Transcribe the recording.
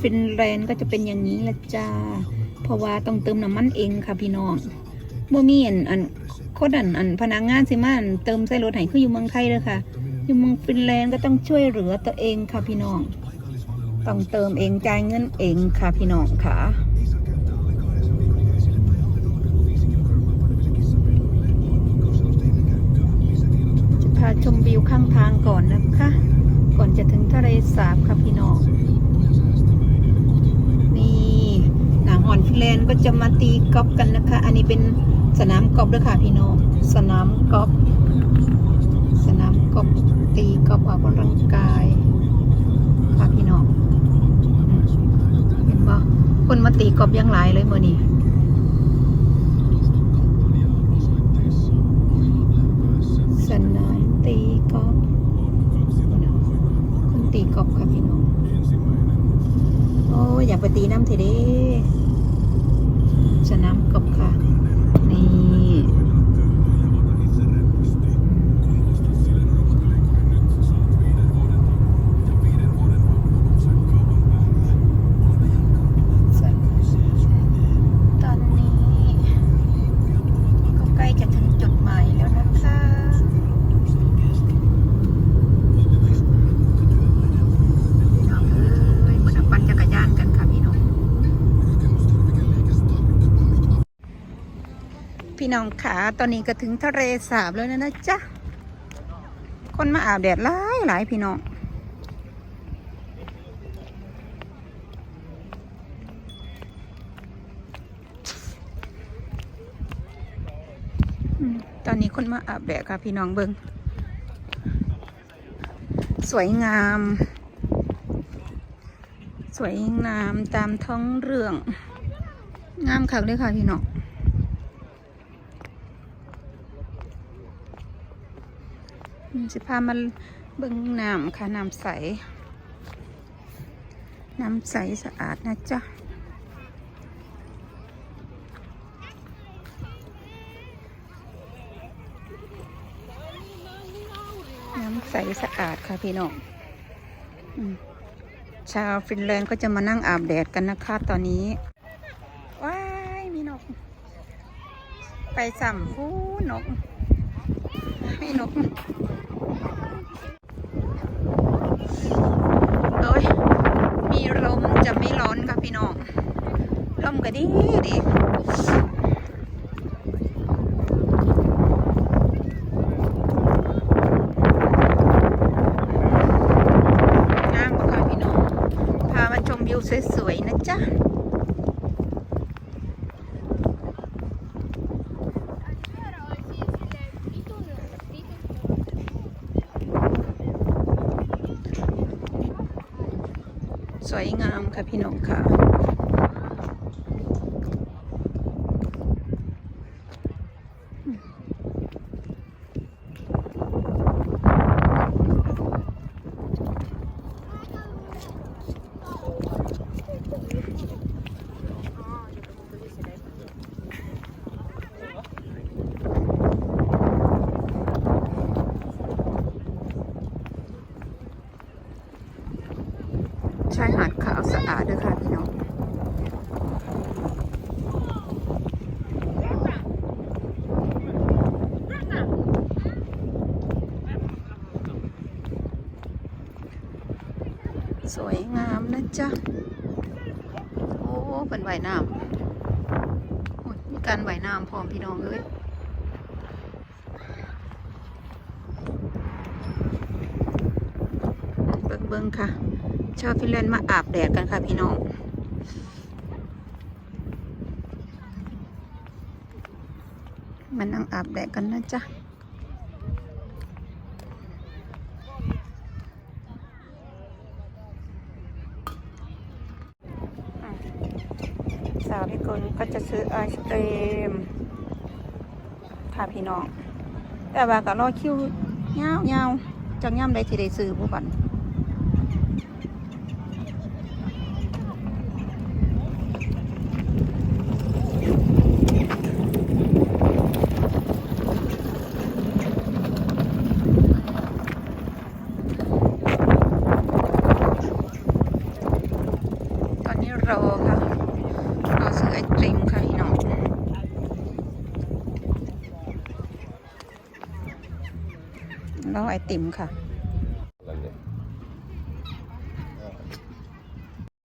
ฟินแลนด์ก็จะเป็นอย่างนี้ละจ้า เพราะว่าต้องเติมน้ำมันเองค่ะพี่น้องบ่มีอันอันโคนอันอันพนักงานสิมาอันเติมใส่รถไห้คืออยู่เมืองไทยเลยค่ะ อยู่เมืองฟินแลนด์ก็ต้องช่วยเหลือตัวเองค่ะพี่น้อง ต้องเติมเองจ่ายเงินเองค่ะพี่น้องค่ะ อนฟิแลนด์ก็จะมาตีกอล์ฟกันนะคะ อันนี้เป็นสนามกอล์ฟด้วยค่ะพี่น้องสนามกอล์ฟสนามกอล์ฟตีกอล์ฟออกกำลังกายค่ะพี่น้องเห็นปะคนมาตีกอล์ฟยังหลายเลยเมื่อนี้สนามตีกอล์ฟคนตีกอล์ฟค่ะพี่น้องโอ้ยอยากไปตีน้ำเทเด พี่น้องขาตอนนี้ก็ถึงทะเลสาบแล้วนะนะจ๊ะ คนมาอาบแดดหลายหลายพี่น้อง ตอนนี้คนมาอาบแดดค่ะพี่น้องเบิงสวยงาม สวยงามตามท้องเรื่อง งามคักเลยค่ะพี่น้องอืม สิพามาเบิ่งน้ำค่ะ น้ำใส น้ำใสสะอาดนะจ๊ะน้ำใสสะอาดค่ะพี่น้องอชาวฟินแลนด์ก็จะมานั่งอาบแดดกันนะคะตอนนี้ ว้าย มีนก ไปสัมพูนก มีนกโอ้ยมีลมจะไม่ร้อนค่ะพี่น้อง ลมก็ดีดี งามบ่ค่ะพี่น้อง พามาชมวิวสวยๆนะจ๊ะ สวยงามค่ะพี่น้องค่ะ ชายหาดขาวสะอาดด้วยค่ะพี่น้อง สวยงามนะ จ๊ะ โอ้เป็นว่ายน้ำมีการว่ายน้ำพร้อมพี่น้องเอ้ยเบิ่งเบิ่งค่ะ ชาวฟินแลนด์มาอาบแดดกันค่ะพี่น้องมันนั่งอาบแดดกันนะจ๊ะ สาวพี่กุลก็จะซื้อไอศกรีมพาพี่น้อง แต่ว่าก็รอคิวยาวยาวๆจังย่ำได้ที่ได้ซื้อผู้บันตอนนี้รอค่ะ อซื้อไอติมค่ะพี่น้องรอไอติมค่ะ